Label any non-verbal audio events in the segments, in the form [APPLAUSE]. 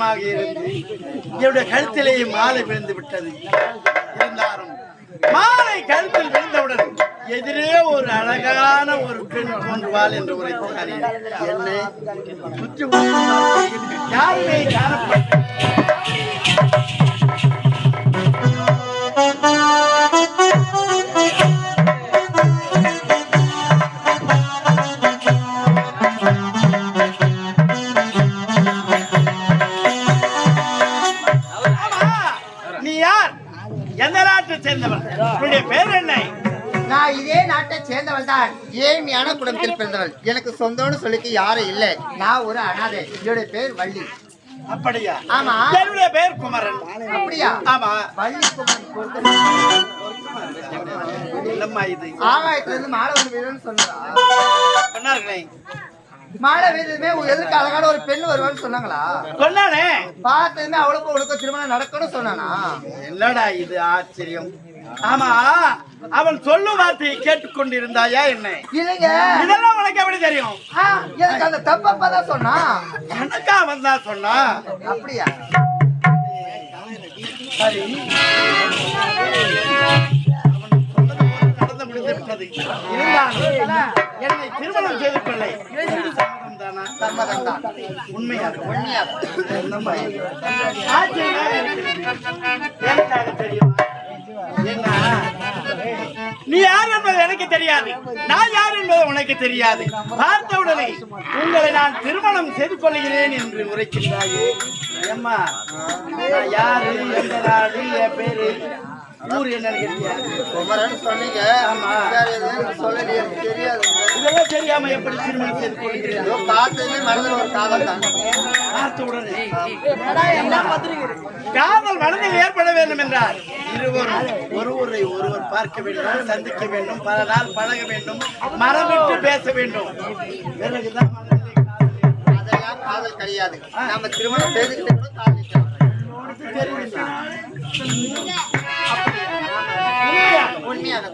நேரமாக இருந்து என்னுடைய கழுத்திலேயே மாலை விழுந்து விட்டது. இருந்தாலும் மாலை கழுத்தில் விழுந்தவுடன் எதிரே ஒரு அழகான ஒரு பெண் தோன்றுவாள் என்று உரைத்தார் என்னை? சுற்றி யாருமே காணப்பட்ட பிறந்தவள் எனக்கு சொந்தம்னு சொல்லிக்க யாரும் இல்லை. நான் ஒரு அனாதை. என்னுடைய பேர் வள்ளி. அப்படியா? ஆமா. என்னுடைய பேர் குமரன். அப்படியா? ஆமா. வள்ளி குமரன். ஆகாயத்துல இருந்து மாலை வீடுன்னு சொன்னா சொன்னார்களே. மாலை அழகான ஒரு பெண் வருவான்னு சொன்னாங்களா? சொன்னானே. பார்த்ததுமே அவளுக்கும் உனக்கும் திருமணம் நடக்கணும்னு சொன்னானா? என்னடா இது ஆச்சரியம். ஆமா. அவன் சொல்லும் வார்த்தையை கேட்டுக்கொண்டிருந்தாயா என்ன? இல்லைங்க. இதெல்லாம் உனக்கு எப்படி தெரியும்? எனக்கு அந்த தப்பப்பா தான் சொன்னா. எனக்கா அவன் தான் சொன்னா? அப்படியா? சரி. என்னை திருமணம் செய்து கொள்ளை சம்மதம் தானா சம்மதம் தான் உண்மையா உண்மையா என்னம்மா இது? ஆச்சரியமாக இருக்கிறது. எனக்காக தெரியுமா? நீ யார் என்பது எனக்கு தெரியாது. நான் யார் என்பது உனக்கு தெரியாது. பார்த்தவுடனே உங்களை நான் திருமணம் செய்து கொள்கிறேன் என்று உரைக்கின்றாயே. ஏம்மா நான் யாரு எந்த நாடு என் பேரு ஊர் என்னன்னு தெரியாது தெரியாது. இதெல்லாம் தெரியாம எப்படி திருமணம் செய்து கொள்கிறீர்கள்? பார்த்ததுமே மனதில் ஒரு காதல் தான். பார்த்த உடனே. காதல் மனதில் ஏற்பட வேண்டும் என்றால் இருவரும் ஒருவரை ஒருவர் பார்க்க வேண்டும் சந்திக்க வேண்டும் பல நாள் பழக வேண்டும் மரபிட்டு பேச வேண்டும். பிறகுதான் காதல். அதெல்லாம் காதல் கிடையாது. நம்ம திருமணம் செய்துக்கிட்டு தெரியுமா? உண்மையா? உண்மையாக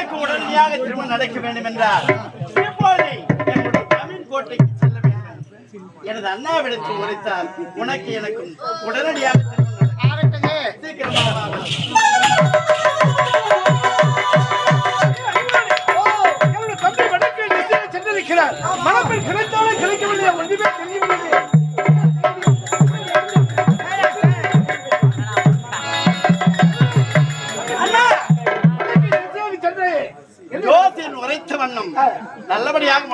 எனக்கு உடனடியாக திருமணம் நடக்க வேண்டும் என்றால் இப்போது என்னுடைய தமிழ் கோட்டைக்கு செல்ல வேண்டும். எனது அண்ணாவிடத்தில் உரைத்தால் உனக்கு எனக்கும் உடனடியாக திருமணம் சீக்கிரமாக மனப்பில் கிடைத்தாலும் கிடைக்கவில்லை. ஒன்றுமே தெரியவில்லை. நல்லபடியாக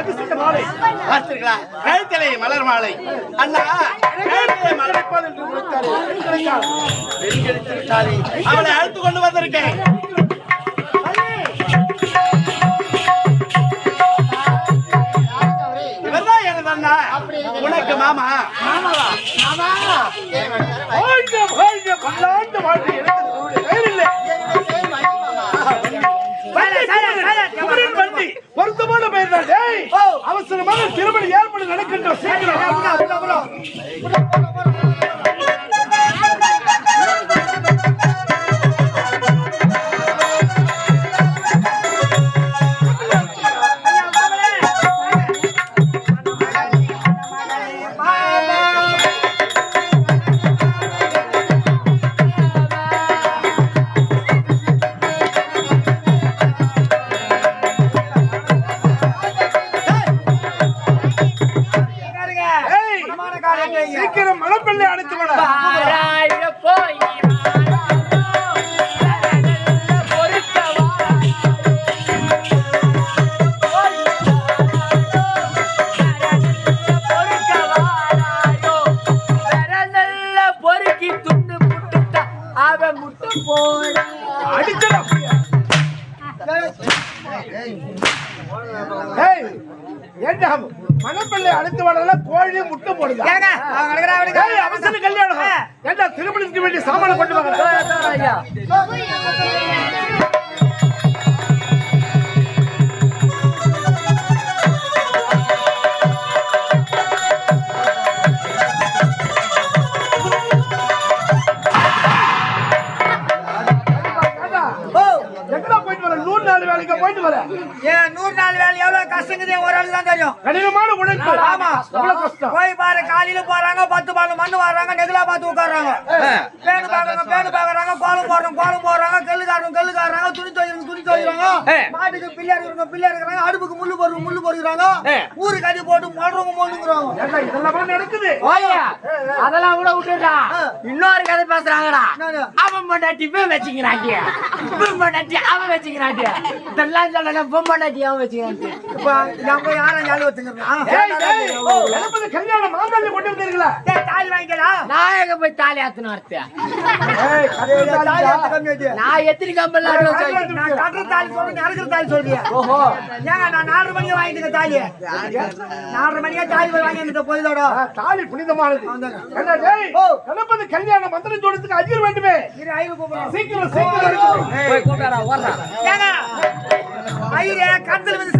அதிசய மாலை. பார்த்தீர்களா கழுத்திலே மலர் மாலை. அண்ணா மலர் அவளை அழைத்து கொண்டு வந்திருக்கேன். உனக்கு மாமா. ஏன் வந்தாரு? வாழ்க, வாழ்க, பல்லாண்டு வாழ்க. எனக்கு உங்களுடைய பெயர் இல்லை. குமரன் வண்டி. பொருத்தமான பெயர் தான். டேய், அவசரமாக திருமணம் ஏற்பாடு நடக்கின்ற சீக்கிரம் ஒரு ஆள் தான் தெரியும். கடினமான உழைப்பு. ஆமா. எவ்வளவு கஷ்டம். போய் பாரு காலையில போறாங்க பத்து பால் மண்ணு வர்றாங்க நெகிலா பார்த்து உட்கார்றாங்க. பேனு பாக்குறாங்க பேனு பாக்குறாங்க கோலம் போடுறோம் கோலம் போடுறாங்க கல்லு காடுறோம் கல்லு காடுறாங்க துணி துவைக்கிறோம் துணி துவைக்கிறாங்க. மாட்டுக்கு இருக்கிறவங்க பிள்ளையார் இருக்கிறாங்க அடுப்புக்கு முள்ளு போடுறோம் முள்ளு போடுறாங்க ஊரு கதி போட்டு மொடுறவங்க இதெல்லாமா நடக்குது. ஓய்யா அதெல்லாம் கூட விட்டுடா இன்னொரு கதை பேசுறாங்கடா? [LAUGHS] அவன் பொண்டாட்டி இவன் வச்சுக்கிறாங்க இவன் பொண்டாட்டி அவன் வச்சுக்கிறாங்க இதெல்லாம் சொல்லல பொம்பாண்டாட்டி அவன் வச்சுக்கிறான் இப்ப நம்ம யாரும் ஞாபகம் வச்சுக்கிறோம்? கல்யாணம் மாங்கல்யம் கொண்டு வந்தீர்களா தாலி வாங்கிக்கலாம் நான் எங்க போய் தாலி ஆத்தணும் அர்த்தம்? நான் எத்தனை கம்பெல்லாம் நான் கட்டுற தாலி சொல்றேன் அறுக்கிற தாலி சொல்றியா? ஓஹோ. ஏங்க நான் நாலரை மணிக்கு வாங்கிட்டு தாலி நாலரை மணிக்கே தாலி போய் வாங்கிட்டு போயதோட தாலி புனிதமானது. இளம்பது கல்யாணம் மந்திரம் ஜோடித்துக்கு அஜீர் வேண்டுமே? சீக்கிரம் சீக்கிரம். போய் ஓடுறா கந்தல் வந்து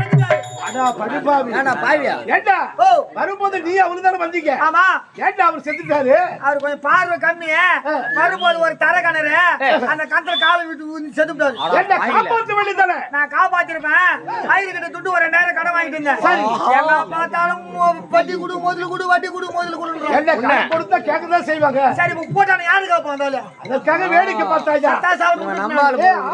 வரும்போது நீ அவரு தானே வந்தீங்க? ஆமா. ஏண்டா அவர் செத்துட்டாரு? அவர் கொஞ்சம் பார்வை கம்மி வரும்போது ஒரு தர கிணறு அந்த கந்தல் காலை விட்டு செத்துட்டாரு. ஏண்டா வேண்டியதானே நான் காப்பாத்திருப்பேன். ஐயரு கிட்ட துட்டு ஒரு நேரம் கடன் வாங்கிட்டு இருந்தேன். எங்க பார்த்தாலும் வட்டி கொடு முதல் கொடு வட்டி கொடு முதல் கொடுன்றோம் ஏண்டா கடன் கொடுத்தா கேட்கதான் செய்வாங்க. சரி இப்ப போட்டான யாரு காப்பா வந்தாலும்? அதற்காக வேடிக்கை பார்த்தாயா?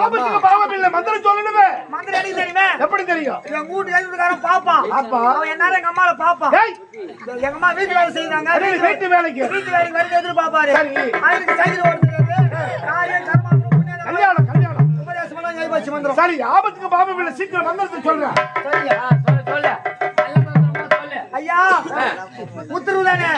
ஆபத்துக்கு பாவம் இல்லை. மந்திரம் சொல்லணுமே. மந்திரம் எனக்கு தெரியுமே எப்படி தெரியும்? என் வீட்டு கைவிட்டுக்காரன் பாப்பான் பாப்பா. அவன் என்னால எங்க அம்மாவை பாப்பான் எங்க அம்மா வீட்டு வேலை செய்யறாங்க. வீட்டு வேலைக்கு. வீட்டு வேலைக்கு வருது எதிர்பார்ப்பாரு. சரி. அவருக்கு சைக்கிள் ஓடுறது காரியம் கல்யாணம் கல்யாணம். உபதேசம் எல்லாம் கைப்பற்றி வந்துரும். சரி ஆபத்துக்கு இல்லை. சீக்கிரம் மந்திரத்தை சொல்றேன். சரியா? ஐயா. உத்தரவு தானே?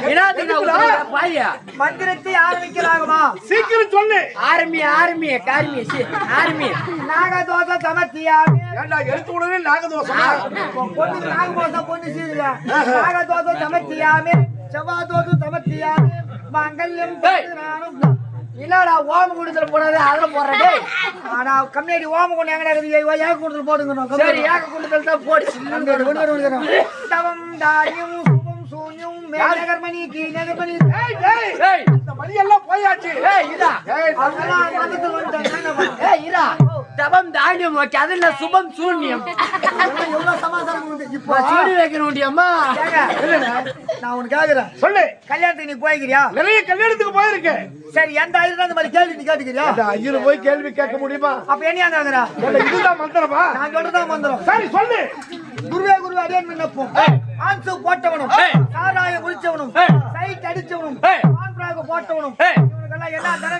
பாவியா மந்திரத்தை ஆரம்பிக்கலாகுமா? சீக்கிரம் சொல்லு. ஆர்மி ஆர்மி கார்மி சி ஆர்மி நாகதோஷ சமத்தியாமி. ஏண்டா எடுத்த உடனே நாகதோஷமா? பொண்ணு நாகதோஷம் பொண்ணு சீருங்க நாகதோஷம் சமத்தியாமி செவ்வாதோஷம் சமத்தியாமி மங்கல்யம். நானும் என்னடா ஓம குடுத்துல போடாத அதுல போடுற டேய். ஆனா கம்மியாடி ஓம கொண்டு எங்கடா இருக்குது ஏக கொடுத்து போடுங்க சரி ஏக குடுத்தல் தான் போடு. தவம் தாரியம் சுபம் சூன்யம் மேநகர்மணி கீ நகர்மணி. ஏய், ஏய், ஏய் ஆச்சு ஏய் இதா ஏய், அவங்கெல்லாம் மதத்துல வந்துட்டாங்க? ஏய் இதா தவம் தானியம் வைக்க அதுல சுபம் சூன்யம். எவ்வளவு சமாதானம் உண்டு. இப்போ சூடி வைக்க முடியுமா ஏங்க, நான் உனக்கு கேக்குறேன். சொல்லு. கல்யாணத்துக்கு நீ போய்க்கிறியா? நிறைய கல்யாணத்துக்கு போயிருக்கேன் சரி எந்த ஆயிரம் அந்த மாதிரி கேள்வி நீ கேட்டுக்கிறியா? அந்த ஐயர் போய் கேள்வி கேட்க முடியுமா? அப்ப என்ன கேக்குறா இதுதான் மந்திரமா? நான் சொல்றதா மந்திரம். சரி சொல்லு. குருவே குருவே அடியான் விண்ணப்பம். ஆன்சு போட்டவனும் ஏய். சாராய குடிச்சவனும் ஏய். சைட் அடிச்சவனும் ஏய். ஆண்பிராக போட்டவனும் கேட்டாங்க?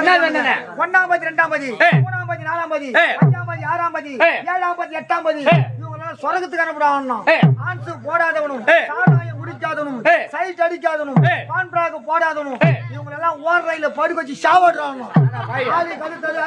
என்ன தண்டனை? ஒண்ணாம் பதி ரெண்டாம் பதி. மூணாம் பதி நாலாம் பதி. அஞ்சாம் பதி ஆறாம் பதி. ஏழாம் பதி எட்டாம் பதி ஏய். இவங்கெல்லாம் சொர்க்கத்துக்கு அனுப்பிடாவணும். ஆன்சு போடாதவனும். சாராயம் குடிக்காதவனும். சைட் அடிக்காதவனும் ஏய். ஆண்பிராக போடாதவனும். இவங்களெல்லாம் ஓர் ரயில படுக்க வச்சு சாவடுறாங்க ஆதி கழுத்தது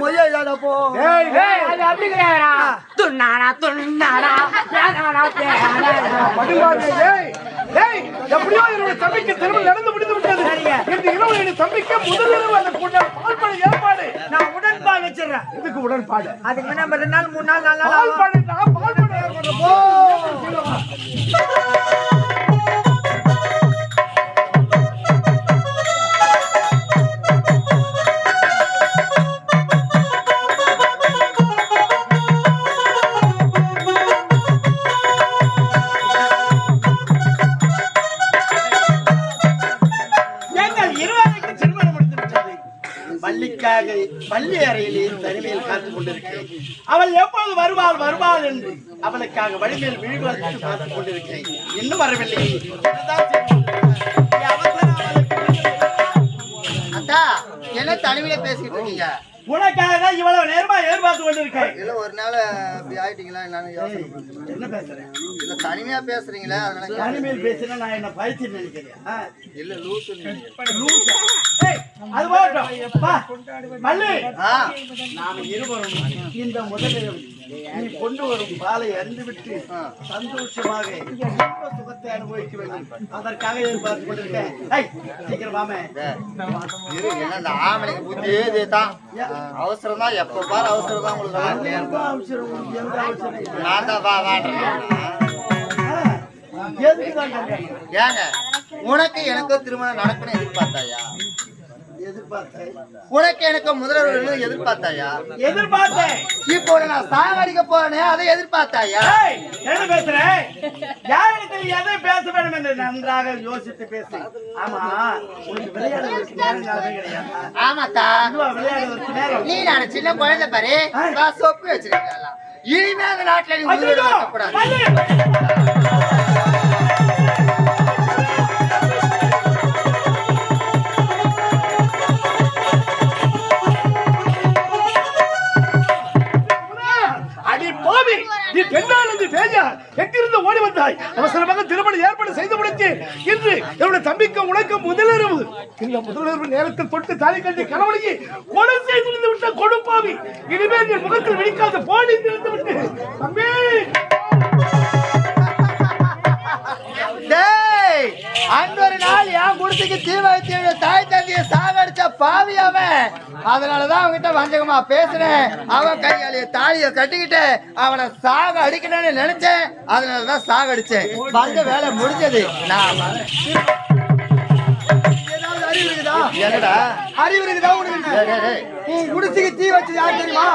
போனானா மொய்யாத போ அது அப்படி கிடையாதுடா. துண்ணாடா துண்ணாடா எப்படியோ என்னுடைய தம்பிக்கு திருமணம் நடந்து முடிந்து விட்டது. இந்த இரவு என் தம்பிக்கு முதல் இரவு அந்த கொண்ட பால்படை ஏற்பாடு. நான் உடன்பால் வச்சிடுறேன். இதுக்கு உடன்பாடு? அதுக்கு முன்ன ரெண்டு நாள் மூணு நாள் நாலு நாள் ஆகும். பால்படை நான் பால்படை ஏற்பாடு. போ பள்ளி அறையிலே தனிமையில் காத்துக் கொண்டிருக்கிறேன். அவள் எப்போது வருவாள் வருவாள் என்று அவளுக்காக வழிமேல் விழிவர்த்து காத்துக் கொண்டிருக்கிறேன். இன்னும் வரவில்லை. அத்தா என்ன தனிமையில பேசிட்டு இருக்கீங்க? உனக்காக தான் இவ்வளவு நேரமா எதிர்பார்த்து கொண்டிருக்கேன். இல்ல ஒரு நாள் இப்படி ஆயிட்டீங்களா என்னன்னு யோசனை பண்றேன். என்ன பேசுறேன் இல்ல தனிமையா பேசுறீங்களே? அதனால. தனிமையில் பேசினா நான் என்ன பயிற்சி நினைக்கிறேன்? இல்ல லூசு. லூசா? அது போகட்டும். வா, மல்லி. நாம் இருவரும் இந்த முதலில் நீ கொண்டு வரும் பாலை அறிந்துவிட்டு சந்தோஷமாக இன்ப சுகத்தை அனுபவிக்க வேண்டும் அதற்காக எதிர்பார்த்து கொண்டிருக்கேன். சீக்கிரம் வாமே. இரு ஏன்னா இந்த ஆம்பளைங்க புத்தி இதுதான். அவசரம் தான் எப்ப பாரு அவசரம் தான் உங்களுக்கு அவசரம். நான் தான் வா வாடுறேன்? ஏங்க உனக்கு எனக்கு திருமணம் நடக்கணும் எதிர்பார்த்தாயா? உனக்கு எனக்கு முதல்வர் எதிர்பார்த்தாயா? எதிர்பார்த்தேன். இப்போ நான் சாகடிக்க போறேனே அதை எதிர்பார்த்தாயா? என்ன பேசுற? யாருக்கு எதை பேச வேண்டும் என்று நன்றாக யோசித்து பேசு. ஆமா உனக்கு விளையாடுவதற்கு நேரம் காலமே கிடையாது. ஆமாத்தா. இதுவா விளையாடுவதற்கு நேரம் நீ நான் சின்ன குழந்தை பாரு. நான் சொப்பு வச்சிருக்கேன் இனிமே அந்த நாட்டுல நீ முதலீடு என்னால் பெண்ணால் என்று பேஜா எங்கிருந்து ஓடி வந்தாய்? அவசரமாக திருமணம் ஏற்பாடு செய்து முடித்து இன்று என்னுடைய தம்பிக்கு உனக்கு முதலிரவு. இந்த முதலிரவு நேரத்தில் தொட்டு தாலி கட்டி கணவனுக்கு கொலை செய்து விட்டு விட்ட கொடுப்பாவி. இனிமேல் என் முகத்தில் வெடிக்காத போடி திறந்து விட்டு. தம்பி! டேய் நாள் என் குடிசைக்கு தீ வைத்து தாய் தந்தைய சாகடிச்ச பாவி அவன். அதனாலதான் அவன்கிட்ட வஞ்சகமா பேசுனேன். அவன் கையாலேயே தாலிய கட்டிக்கிட்டு அவனை சாக அடிக்கணும்னு நினைச்சேன். அதனாலதான் சாகடிச்சேன். வந்த வேலை முடிஞ்சது. நான் அறிவு இருக்குதா? என்னடா? அறிவு இருக்குதா உனக்கு? டேய், டேய், டேய். உன் குடிசைக்கு தீ வச்சது யார் தெரியுமா!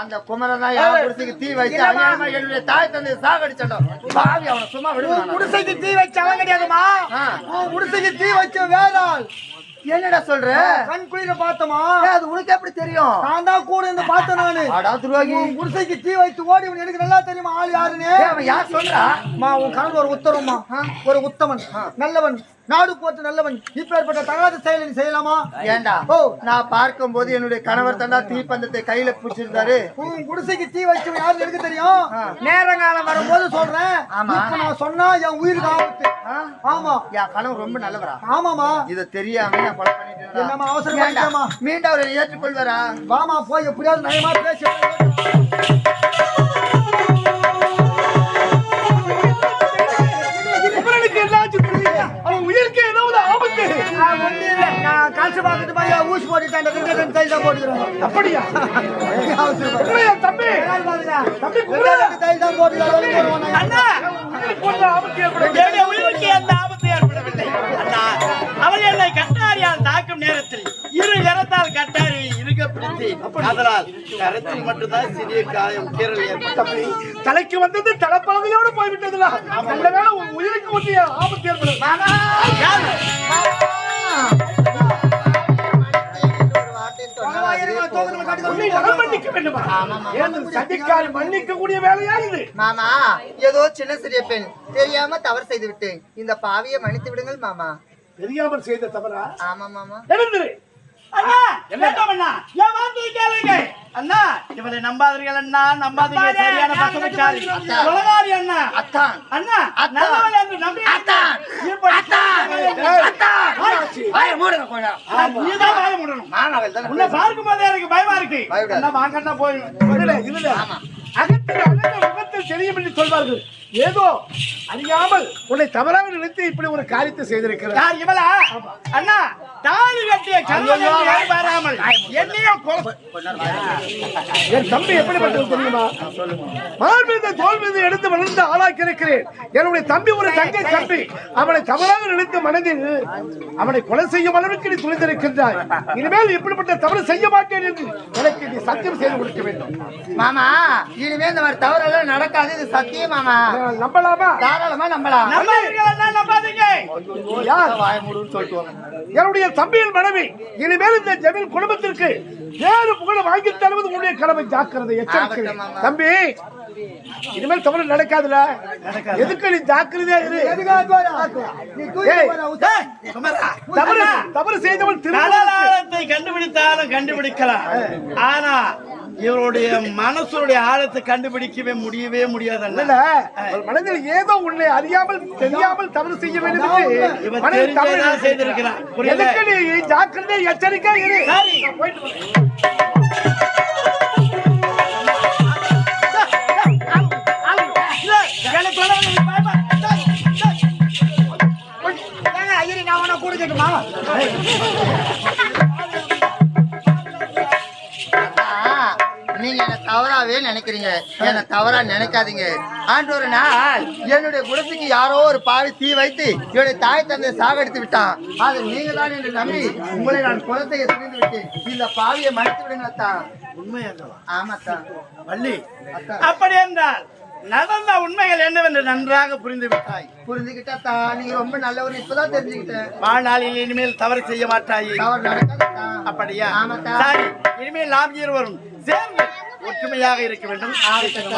அந்த குமரன் தான் என் குடிசைக்கு தீ வச்சு? அநியாயமா என்னுடைய தாய் தந்தையை சாகடிச்சோம் பாவி அவனை சும்மா விடுவான் குடிசைக்கு தீ வச்சவன் கிடையாதுமா. உன் குடிசைக்கு தீ வச்ச வேறாள். என்னடா சொல்ற? கண் குளிர பார்த்தோமா? அது உனக்கு எப்படி தெரியும்? நான் தான் கூட இருந்து பார்த்தேன் நானு. அடா துருவாகி உன் குடிசைக்கு தீ வைத்து ஓடி எனக்கு நல்லா தெரியுமா ஆள் யாருன்னு? அவன் யார் சொல்றா? மா உன் கணவர் ஒரு உத்தரவுமா ஒரு உத்தமன். நல்லவன். நாடு போட்டு நல்லவன். இப்பேற்பட்ட தகாத செயலை செய்யலாமா? ஏண்டா? ஓ. நான் பார்க்கும்போது என்னுடைய கணவர் தண்டா தீப்பந்தத்தை கையில பிடிச்சிருந்தாரு. உன் குடிசைக்கு தீ வச்சு யாருன்னு எனக்கு தெரியும் நேரங்காலம் வரும்போது சொல்றேன். இப்ப நான் சொன்னா என் உயிருக்கு ஆபத்து ஆமா. என் கணவர் ரொம்ப நல்லவரா? ஆமாமா இத தெரியாம நான் கொலை அவசரமா இருக்கேம்மா? மீண்டும் அவரை ஏற்றுக்கொள்வாரா? வாமா போய் எப்படியாவது நயமா பேசி நான் கழிச்சு பார்த்துட்டு போய் ஊசி போட்டுட்டேன். கிரிக்கெட் தைல் தான் போட்டுக்கிறேன். அப்படியா? தம்பி? தம்பி தான் போட்டுக்கிறேன். அண்ணா. உயிருக்கு எந்த ஆபத்து ஏற்படவில்லை. அண்ணா அவர் என்னை கட்டாரியால் தாக்கும் நேரத்தில் இரு கரத்தால் கட்டாரி இருக்க பிடித்து அதனால் கரத்தில் மட்டும்தான் சிறிய காயம் கீரல் ஏற்பட்டது. தலைக்கு வந்தது தலைப்பாகையோடு போய்விட்டதுல நல்ல உன் உயிருக்கு ஒன்றிய ஆபத்து ஏற்படும் மாமா ஏதோ சின்ன சிறிய பெண். தெரியாம தவறு செய்து விட்டேன். இந்த பாவியை மன்னித்து விடுங்கள் மாமா. தெரியாமல் செய்த தவறா? ஆமா மாமா. எழுந்துரு. அண்ணா இவரை நம்பாதீர்கள் அண்ணா நம்பாதீங்க சரியான பசமுச்சாரி உலகாரி அண்ணா. அத்தான் அண்ணா அத்தா. நல்லவன் என்று நம்பி அத்தான். நீதான் வாய மூடணும். உன்னை பார்க்கும் போதே எனக்கு பயமா இருக்கு. அண்ணா வாங்க அண்ணா போய் இல்ல, இல்ல. அகத்தில் அழக முகத்தில் தெரியும் என்று சொல்வார்கள். ஏதோ அறியாமல் உன்னை தவறாக நினைத்து இப்படி ஒரு காரியத்தை செய்திருக்கிறார். யார் இவளா? அண்ணா தாலி கட்டிய கல்வன் வராமல் என்னையும் கொலை என் தம்பி எப்படிப்பட்டது தெரியுமா? மார் மீது தோல் மீது எடுத்து வளர்ந்து ஆளாக்கி இருக்கிறேன் என்னுடைய தம்பி ஒரு தங்கை தம்பி. அவனை தவறாக நினைத்து மனதில் அவனை கொலை செய்யும் அளவுக்கு நீ துணிந்திருக்கின்றாய். இனிமேல் இப்படிப்பட்ட தவறு செய்ய மாட்டேன் என்று எனக்கு நீ சத்தியம் செய்து கொடுக்க வேண்டும். மாமா இனிமே இந்த மாதிரி தவறெல்லாம் நடக்காது. இது சத்தியம் மாமா. நம்பலாமா? தாராளமா நம்பலாம் நம்பாதீங்க. என்னுடைய தம்பியின் மனைவி. இனிமேல் இந்த ஜமீன் குடும்பத்திற்கு வேறு புகழ வாங்கி தருவது உன்னுடைய கடமை. ஜாக்கிரதை எச்சரிக்கை. தம்பி இனிமேல் தவறு நடக்காதுல எதுக்கு நீ ஜாக்கிரதையா இரு? தவறு தவறு செய்தவன் கண்டுபிடித்தாலும் கண்டுபிடிக்கலாம். ஆனா இவருடைய மனசுடைய ஆழத்தை கண்டுபிடிக்கவே முடியவே முடியாது மனதில் ஏதோ உன்னை அறியாமல் தெரியாமல் தவறு செய்ய வேண்டும். செய்திருக்கிறான். புரியல? எதுக்கு நீ ஜாக்கிரதை எச்சரிக்கை இரு சரி. நான் நீங்க என்ன தவறாவே நினைக்கிறீங்க. என்ன தவறா நினைக்காதீங்க. ஆண்டு ஒரு நாள் என்னுடைய குலத்துக்கு யாரோ ஒரு பாவி தீ வைத்து என்னுடைய தாய் தந்தை சாகடித்து விட்டான். அது நீங்க தான் என்று நம்பி உங்களை நான் குலத்தை எதிர்த்து விட்டேன். இந்த பாவியை மறைத்து விடுங்க அத்தான் உண்மையாகவா? ஆமாத்தான் வள்ளி. அப்படி என்றால் நடந்த உண்மைகள் என்னவென்று நன்றாக புரிந்து விட்டாய். புரிஞ்சுக்கிட்டா நீங்க ரொம்ப நல்லவர் இப்பதான் தெரிஞ்சுக்கிட்டேன். வாழ்நாளில் இனிமேல் தவறு செய்ய மாட்டாயே. தவறு நடக்காதா அப்படியா? ஆமாத்தா. சரி இனிமேல் நாம் இருவரும் சேர்ந்து ஒற்றுமையாக இருக்க வேண்டும் ஆகட்டும்.